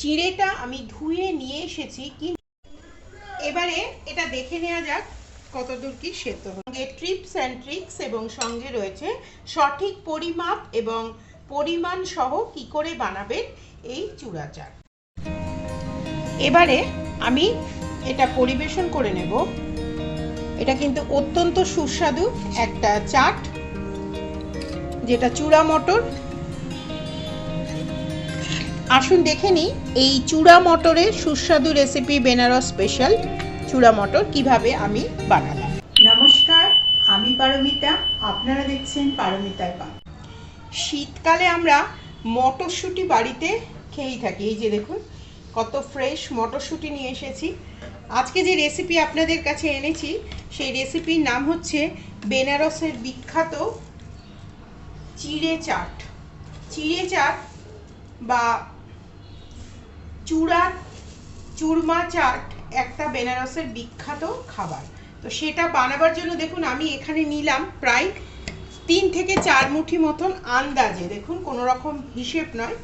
চিড়েটা আমি ধুয়ে নিয়ে এসেছি, কিন্তু এবারে এটা দেখে নেওয়া যাক কতদূর কি সেদ্ধ সঙ্গে ট্রিপস অ্যান্ড ট্রিক্স এবং সঙ্গে রয়েছে সঠিক পরিমাপ এবং পরিমাণ সহ কি করে বানাবেন এই চূড়া চাট এবারে আমি এটা পরিবেশন করে নেব। এটা কিন্তু অত্যন্ত সুস্বাদু একটা চাট, যেটা চূড়া মটর আসুন দেখে নিই এই চূড়া মটরের সুস্বাদু রেসিপি বেনারস স্পেশাল চূড়া মটর কীভাবে আমি বানালাম। নমস্কার আমি পারমিতা আপনারা দেখছেন পারমিতার পা। শীতকালে আমরা মটরশুঁটি বাড়িতে খেয়েই থাকি। এই যে দেখুন কত ফ্রেশ মটরশুঁটি নিয়ে এসেছি। আজকে যে রেসিপি আপনাদের কাছে এনেছি সেই রেসিপির নাম হচ্ছে বেনারসের বিখ্যাত চিড়ে চাট। চিড়ে চাট বা চূড়া চুরমা চাট একটা বেনারসের বিখ্যাত খাবার। তো সেটা বানাবার জন্য দেখুন, আমি এখানে নিলাম প্রায় তিন থেকে চার মুঠি মতন আন্দাজে। দেখুন, কোনো রকম হিসেব নয়।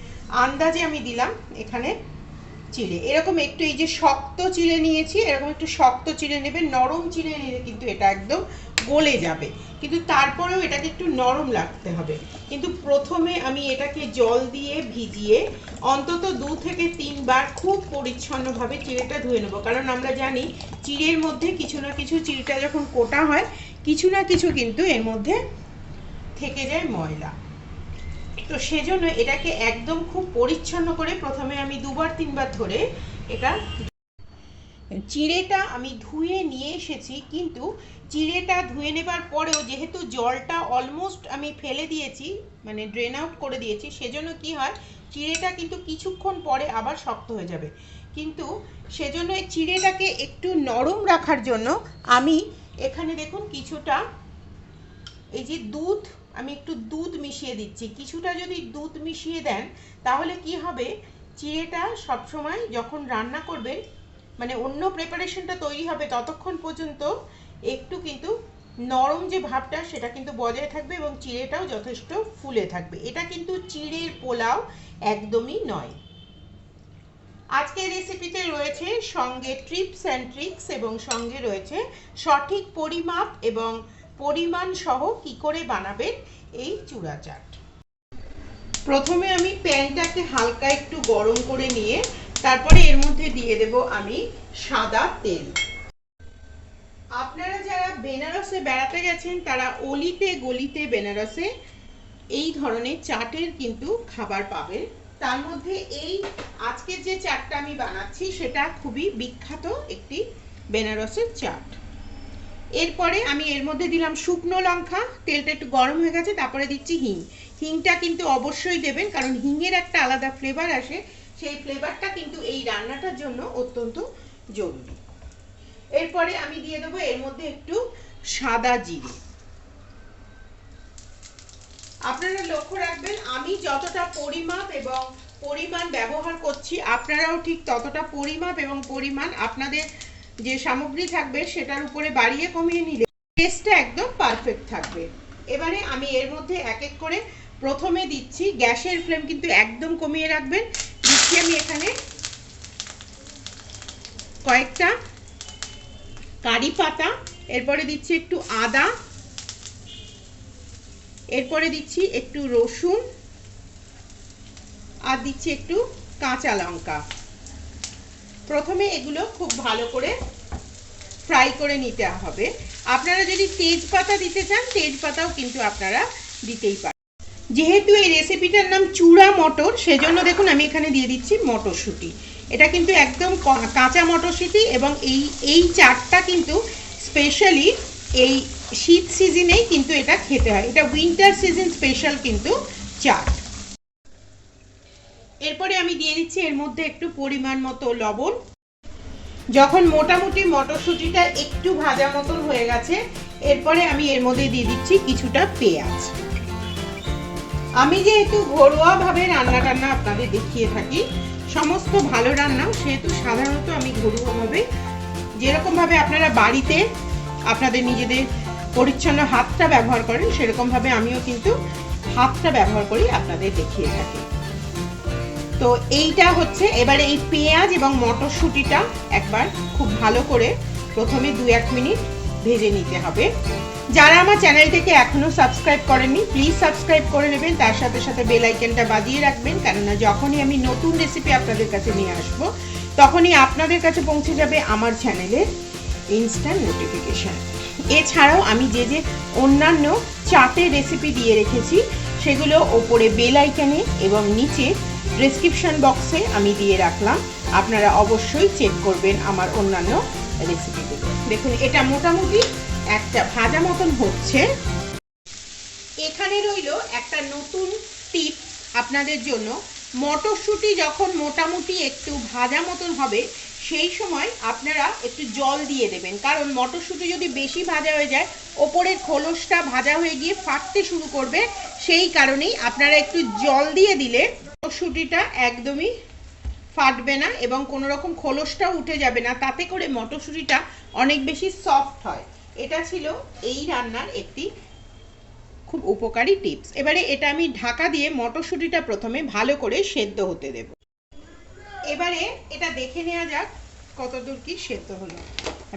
আন্দাজে আমি দিলাম এখানে চিড়ে। এরকম একটু এই যে শক্ত চিড়ে নিয়েছি, এরকম একটু শক্ত চিড়ে নেবেন, নরম চিড়ে নিলে কিন্তু এটা একদম গলে যাবে। কিন্তু তারপরেও এটাকে একটু নরম রাখতে হবে। কিন্তু প্রথমে আমি এটাকে জল দিয়ে ভিজিয়ে অন্তত দু থেকে তিনবার খুব পরিচ্ছন্নভাবে চিড়েটা ধুয়ে নেব। কারণ আমরা জানি চিড়ের মধ্যে কিছু না কিছু চিড়েটা যখন কোটা হয়, কিছু না কিছু কিন্তু এর মধ্যে থেকে যায় ময়লা। তো সেজন্য এটাকে একদম খুব পরিচ্ছন্ন করে প্রথমে আমি দুবার তিনবার ধরে এটা চিড়েটা আমি ধুয়ে নিয়ে এসেছি, কিন্তু চিড়েটা ধুয়ে নেবার পরেও যেহেতু জলটা অলমোস্ট আমি ফেলে দিয়েছি মানে ড্রেন আউট করে দিয়েছি, সেজন্য কি হয়, চিড়েটা কিন্তু কিছুক্ষণ পরে আবার শক্ত হয়ে যাবে। কিন্তু সেজন্য এই চিড়েটাকে একটু নরম রাখার জন্য আমি এখানে দেখুন কিছুটা, এই যে দুধ, আমি একটু দুধ মিশিয়ে দিচ্ছি। কিছুটা যদি দুধ মিশিয়ে দেন, তাহলে কি হবে, চিড়েটা সবসময় যখন রান্না করবেন মানে অন্য প্রিপারেশনটা তৈরি হবে ততক্ষণ পর্যন্ত একটু কিন্তু নরম যে ভাবটা সেটা কিন্তু বজায় থাকবে এবং চিড়েটাও যথেষ্ট ফুলে থাকবে। এটা কিন্তু চিড়ের পোলাও একদমই নয়। আজকের রেসিপিতে রয়েছে সঙ্গে ট্রিপস অ্যান্ড ট্রিক্স এবং সঙ্গে রয়েছে সঠিক পরিমাপ এবং পরিমাণ সহ কি করে বানাবেন এই চূড়া চাট প্রথমে আমি প্যানটাকে হালকা একটু গরম করে নিয়ে তারপরে এর মধ্যে দিয়ে দেব আমি সাদা তেল। আপনারা যারা বেনারসে বেড়াতে গেছেন, তারা অলিতে, গলিতে বেনারসে এই ধরনের চাটের কিন্তু খাবার পাবেন। তার মধ্যে এই আজকের যে চাটটা আমি বানাচ্ছি, সেটা খুবই বিখ্যাত একটি বেনারসের চাট। এরপরে আমি এর মধ্যে দিলাম শুকনো লঙ্কা, তেলটা একটু গরম হয়ে গেছে, তারপরে দিচ্ছি হিং। হিংটা কিন্তু অবশ্যই দেবেন, কারণ হিংয়ের একটা আলাদা ফ্লেভার আসে। সেই ফ্লেভারটা কিন্তু এই রান্নাটার জন্য অত্যন্ত জরুরি। এরপরে আমি দিয়ে দেবো এর মধ্যে একটু সাদা জিরে। আপনারা লক্ষ্য রাখবেন, আমি যতটা পরিমাপ এবং পরিমাণ ব্যবহার করছি, আপনারাও ঠিক ততটা পরিমাপ এবং পরিমাণ আপনাদের যে সামগ্রী থাকবে সেটার উপরে বাড়িয়ে কমিয়ে নিলে টেস্টটা একদম পারফেক্ট থাকবে। এবারে আমি এর মধ্যে এক এক করে প্রথমে দিচ্ছি, গ্যাসের ফ্লেম কিন্তু একদম কমিয়ে রাখবেন দিচ্ছি আমি এখানে কয়েকটা কারি পাতা, এরপরে দিচ্ছি একটু আদা, এরপরে দিচ্ছি একটু রসুন, আর দিচ্ছি একটু কাঁচা লঙ্কা। প্রথমে এগুলো খুব ভালো করে ফ্রাই করে নিতে হবে। আপনারা যদি তেজপাতা দিতে চান, তেজপাতাও কিন্তু আপনারা দিতেই পারেন। যেহেতু এই রেসিপিটার নাম চূড়া মটর, সেজন্য দেখুন আমি এখানে দিয়ে দিচ্ছি মটরশুঁটি। এটা কিন্তু একদম কাঁচা মটরশুঁটি এবং এই এই চাটটা কিন্তু স্পেশালি এই শীত সিজনেই কিন্তু এটা খেতে হয়। এটা উইন্টার সিজন স্পেশাল কিন্তু চাট। এরপরে আমি দিয়ে দিচ্ছি এর মধ্যে একটু পরিমাণ মতো লবণ। যখন মোটামুটি মটরশুঁটিটা একটু ভাজা মতন হয়ে গেছে, এরপরে আমি এর মধ্যে দিয়ে দিচ্ছি কিছুটা পেঁয়াজ। আমি যেহেতু ঘরোয়াভাবে রান্না টান্না আপনাদের দেখিয়ে থাকি, সমস্ত ভালো রান্নাও সেহেতু সাধারণত আমি ঘরোয়াভাবে, যেরকমভাবে আপনারা বাড়িতে আপনাদের নিজেদের পরিচ্ছন্ন হাতটা ব্যবহার করেন, সেরকমভাবে আমিও কিন্তু হাতটা ব্যবহার করি আপনাদের দেখিয়ে থাকি। তো এইটা হচ্ছে, এবারে এই পেঁয়াজ এবং মটরশুঁটিটা একবার খুব ভালো করে প্রথমে দু এক মিনিট ভেজে নিতে হবে। যারা আমার চ্যানেলটিকে এখনও সাবস্ক্রাইব করেননি প্লিজ সাবস্ক্রাইব করে নেবেন। তার সাথে সাথে বেল আইকনটা বাজিয়ে রাখবেন, কেননা যখনই আমি নতুন রেসিপি আপনাদের কাছে নিয়ে আসব, তখনই আপনাদের কাছে পৌঁছে যাবে আমার চ্যানেলের ইনস্ট্যান্ট নোটিফিকেশান এছাড়াও আমি যে যে অন্যান্য চাটের রেসিপি দিয়ে রেখেছি, সেগুলো ওপরে বেল আইকনে এবং নিচে ডেসক্রিপশন বক্সে আমি দিয়ে রাখলাম। আপনারা অবশ্যই চেক করবেন আমার অন্যান্য রেসিপিগুলো দেখুন, এটা মোটামুটি একটা ভাজা মতন হচ্ছে। এখানে রইল একটা নতুন টিপ আপনাদের জন্য। মটরশুঁটি যখন মোটামুটি একটু ভাজা মতন হবে, সেই সময় আপনারা একটু জল দিয়ে দেবেন। কারণ মটরশুঁটি যদি বেশি ভাজা হয়ে যায়, ওপরের খোলসটা ভাজা হয়ে গিয়ে ফাটতে শুরু করবে। সেই কারণেই আপনারা একটু জল দিয়ে দিলে মটরশুঁটিটা একদমই ফাটবে না এবং কোনো রকম খোলসটাও উঠে যাবে না। তাতে করে মটরশুঁটিটা অনেক বেশি সফট হয়। এটা ছিল এই রান্নার একটি খুব উপকারী টিপস। এবারে এটা আমি ঢাকা দিয়ে মটরশুঁটিটা প্রথমে ভালো করে সেদ্ধ হতে দেব। এবারে এটা দেখে নেওয়া যাক কতদূর কি সেদ্ধ হলো।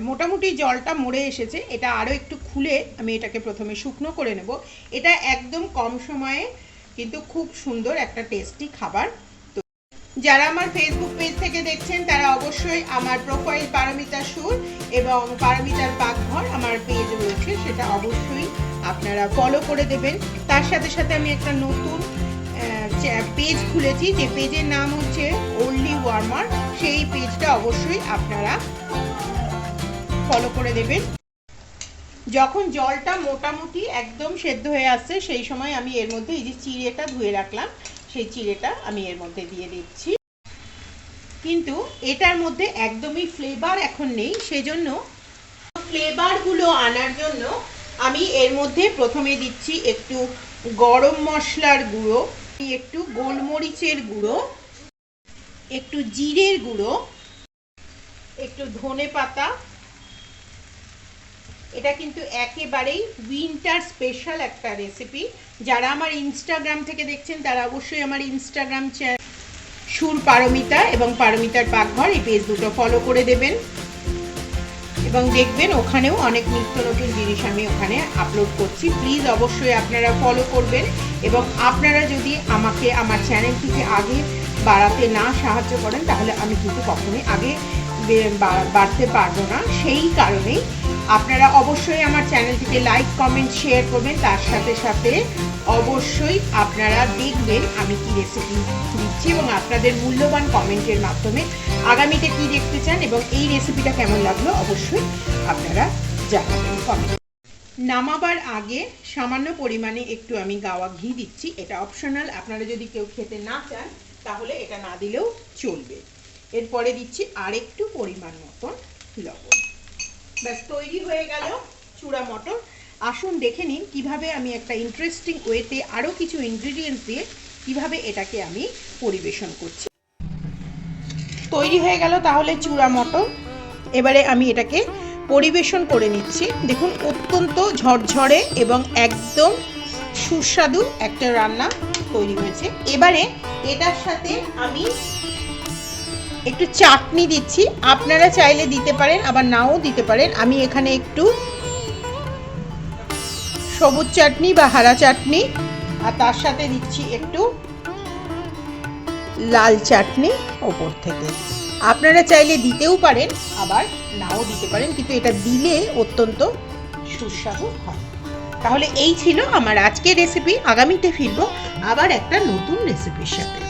মোটামুটি জলটা মরে এসেছে, এটা আরও একটু খুলে আমি এটাকে প্রথমে শুকনো করে নেব। এটা একদম কম সময়ে কিন্তু খুব সুন্দর একটা টেস্টি খাবার যারা আমার ফেসবুক পেজ থেকে দেখছেন, তারা অবশ্যই আমার প্রোফাইল পারমিতা সুর এবং পারমিতার পাকঘর আমার পেজ রয়েছে, সেটা অবশ্যই আপনারা ফলো করে দেবেন। তার সাথে সাথে আমি একটা নতুন পেজ খুলেছি, যে পেজের নাম হচ্ছে ওনলি ওয়ার্মার সেই পেজটা অবশ্যই আপনারা ফলো করে দেবেন। যখন জলটা মোটামুটি একদম সেদ্ধ হয়ে আসছে, সেই সময় আমি এর মধ্যে এই যে চিড়েটা ধুয়ে রাখলাম। সেই চিড়েটা আমি এর মধ্যে দিয়ে দিচ্ছি। কিন্তু এটার মধ্যে একদমই ফ্লেভার এখন নেই, সেজন্য ফ্লেভারগুলো আনার জন্য আমি এর মধ্যে প্রথমে দিচ্ছি একটু গরম মশলার গুঁড়ো, একটু গোলমরিচের গুঁড়ো, একটু জিরের গুঁড়ো, একটু ধনে পাতা এটা কিন্তু একেবারেই উইন্টার স্পেশাল একটা রেসিপি যারা আমার ইনস্টাগ্রাম থেকে দেখছেন, তারা অবশ্যই আমার ইনস্টাগ্রাম সুর পারমিতা এবং পারমিতার পাকঘর, এই পেজ দুটো ফলো করে দেবেন। এবং দেখবেন ওখানেও অনেক নিত্য নতুন জিনিস আমি ওখানে আপলোড করছি। প্লিজ অবশ্যই আপনারা ফলো করবেন এবং আপনারা যদি আমাকে, আমার চ্যানেলটিকে আগে বাড়াতে না সাহায্য করেন, তাহলে আমি কিন্তু কখনোই আগে বাড়তে পারব না। সেই কারণেই আপনারা অবশ্যই আমার চ্যানেলটিকে লাইক কমেন্ট শেয়ার করবেন। তার সাথে সাথে অবশ্যই আপনারা দেখবেন আমি কি রেসিপি দিচ্ছি এবং আপনাদের মূল্যবান কমেন্টের মাধ্যমে আগামীতে কি দেখতে চান এবং এই রেসিপিটা কেমন লাগল অবশ্যই আপনারা জানাবেন কমেন্ট নামাবার আগে সামান্য পরিমাণে একটু আমি গাওয়া ঘি দিচ্ছি। এটা অপশনাল আপনারা যদি কেউ খেতে না চান, তাহলে এটা না দিলেও চলবে। এরপরে দিচ্ছি আরেকটু পরিমাণ মতন লবণ। ব্যাস, তৈরি হয়ে গেল চূড়া মটর। আসুন দেখে নিন কীভাবে আমি একটা ইন্টারেস্টিং ওয়েতে আরও কিছু ইনগ্রিডিয়েন্টস দিয়ে কীভাবে এটাকে আমি পরিবেশন করছি। তৈরি হয়ে গেল তাহলে চূড়া মটর। এবারে আমি এটাকে পরিবেশন করে নিচ্ছি। দেখুন, অত্যন্ত ঝরঝরে এবং একদম সুস্বাদু একটা রান্না তৈরি হয়েছে। এবারে এটার সাথে আমি একটু চাটনি দিচ্ছি। আপনারা চাইলে দিতে পারেন, আবার নাও দিতে পারেন। আমি এখানে একটু সবুজ চাটনি বা হারা চাটনি, আর তার সাথে দিচ্ছি একটু লাল চাটনি ওপর থেকে। আপনারা চাইলে দিতেও পারেন, আবার নাও দিতে পারেন, কিন্তু এটা দিলে অত্যন্ত সুস্বাদু হয়। তাহলে এই ছিল আমার আজকের রেসিপি আগামীতে ফিরবো আবার একটা নতুন রেসিপির সাথে।